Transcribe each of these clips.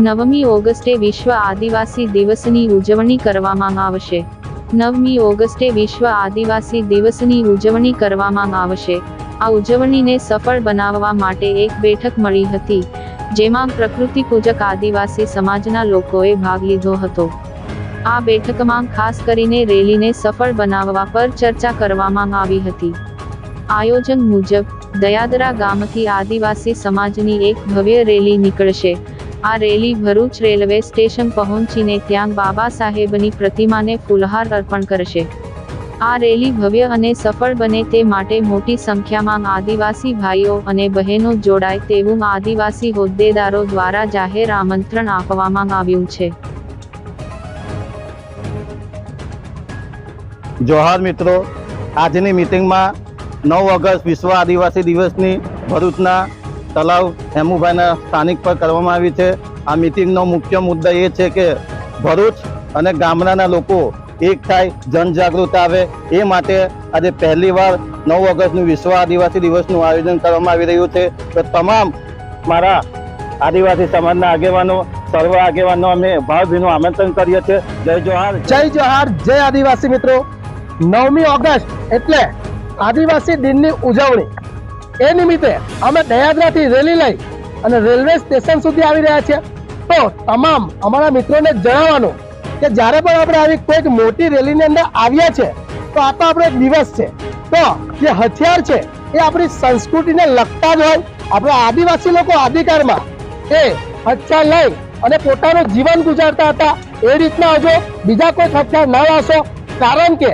નવમી ઓગસ્ટે વિશ્વ આદિવાસી દિવસની ઉજવણી કરવામાં આવશે. નવમી ઓગસ્ટે વિશ્વ આદિવાસી દિવસની ઉજવણી કરવામાં આવશે. આ ઉજવણીને સફળ બનાવવા માટે એક બેઠક મળી હતી, જેમાં પ્રકૃતિ પૂજક આદિવાસી સમાજના લોકોએ ભાગ લીધો હતો. આ બેઠકમાં ખાસ કરીને રેલીને સફળ બનાવવા પર ચર્ચા કરવામાં આવી હતી. આયોજન મુજબ, દયાદરા ગામથી આદિવાસી સમાજની એક ભવ્ય રેલી નીકળશે. આ રેલી ભરૂચ રેલવે સ્ટેશન પહોંચીને ત્યાં બાબા સાહેબની પ્રતિમાને ફૂલહાર અર્પણ કરશે. આ રેલી ભવ્ય અને સફળ બને તે માટે મોટી સંખ્યામાં આદિવાસી ભાઈઓ અને બહેનો જોડાય તેવું આદિવાસી હોદ્દેદારો દ્વારા જાહેર આમંત્રણ આપવામાં આવ્યું છે. જોહાર મિત્રો, આજની મિટિંગમાં નવ ઓગસ્ટ વિશ્વ આદિવાસી દિવસની ભરૂચના તલાવ હેમુભાઈના સ્થાનિક પર કરવામાં આવી છે. આ મિટિંગનો મુખ્ય મુદ્દો એ છે કે ભરૂચ અને ગામડાના લોકો એક થાય, જનજાગૃત આવે. એ માટે આજે પહેલીવાર નવ ઓગસ્ટનું વિશ્વ આદિવાસી દિવસનું આયોજન કરવામાં આવી રહ્યું છે. તો તમામ મારા આદિવાસી સમાજના આગેવાનો, સર્વ આગેવાનો અમે ભાવભીનું આમંત્રણ કરીએ છીએ. જય જોહાર. જય જોહાર, જય આદિવાસી મિત્રો. નવમી ઓગસ્ટ એટલે આદિવાસી દિનની ઉજવણી. એ નિમિત્તે અમે દયાદરાથી રેલી લઈ અને રેલવે સ્ટેશન સુધી આવી રહ્યા છીએ. તો તમામ અમારા મિત્રોને જણાવવાનું કે જ્યારે પણ આપણે આવી કોઈક મોટી રેલીની અંદર આવ્યા છે, તો આ તો આપણો એક દિવસ છે. તો જે હથિયાર છે, એ આપણી સંસ્કૃતિને લગતા જ હોય. આપણા આદિવાસી લોકો આદિકાળમાં એ હથિયાર લઈ અને પોતાનું જીવન ગુજારતા હતા. એ રીતના હજુ બીજા કોઈ હથિયાર ના લાવશો કારણ કે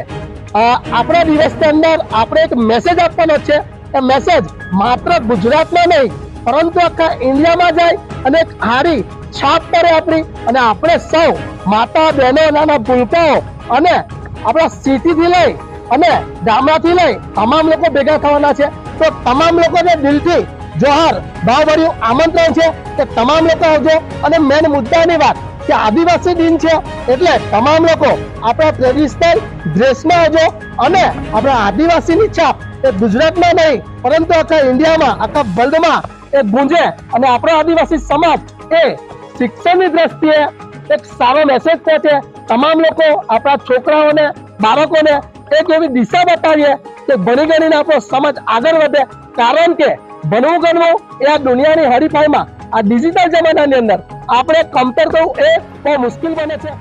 આપણા દિવસની અંદર આપણે એક મેસેજ આપવાનો છે. એ મેસેજ માત્ર ગુજરાતમાં નહીં, પરંતુ આખા ઇન્ડિયામાં જાય અને એક હારી છાપ પડે આપણી. અને આપણે સૌ માતા, બહેનો, નાના ભૂલકાઓ અને આપણા સિટીથી લઈ અને ગામડાથી લઈ તમામ લોકો ભેગા થવાના છે. તો તમામ લોકોને દિલથી જોહાર ભાવભર્યું આમંત્રણ છે કે તમામ લોકો આવજો. અને મેન મુદ્દાની વાત કે આદિવાસી દિન છે એટલે તમામ લોકો આપણા ટ્રેડિશનલ ડ્રેસમાં આવજો અને આપણા આદિવાસીની છાપ એ ગુજરાતમાં નહીં, પરંતુ આખા ઇન્ડિયામાં, આખા વર્લ્ડમાં એ ગુંજે અને આપણો આદિવાસી સમાજ એ શિક્ષણની દ્રષ્ટિએ એક સારો મેસેજ પહોંચે. તમામ લોકો, આપણા છોકરાઓને, બાળકોને એક એવી દિશા બતાવીએ કે ભણી ગણીને આપણો સમાજ આગળ વધે. કારણ કે ભણવું ગણવું એ આ દુનિયાની હરીફાઈમાં, આ ડિજિટલ જમાનાની અંદર આપણે કમ્પેર કરવું એ બહુ મુશ્કેલ બને છે.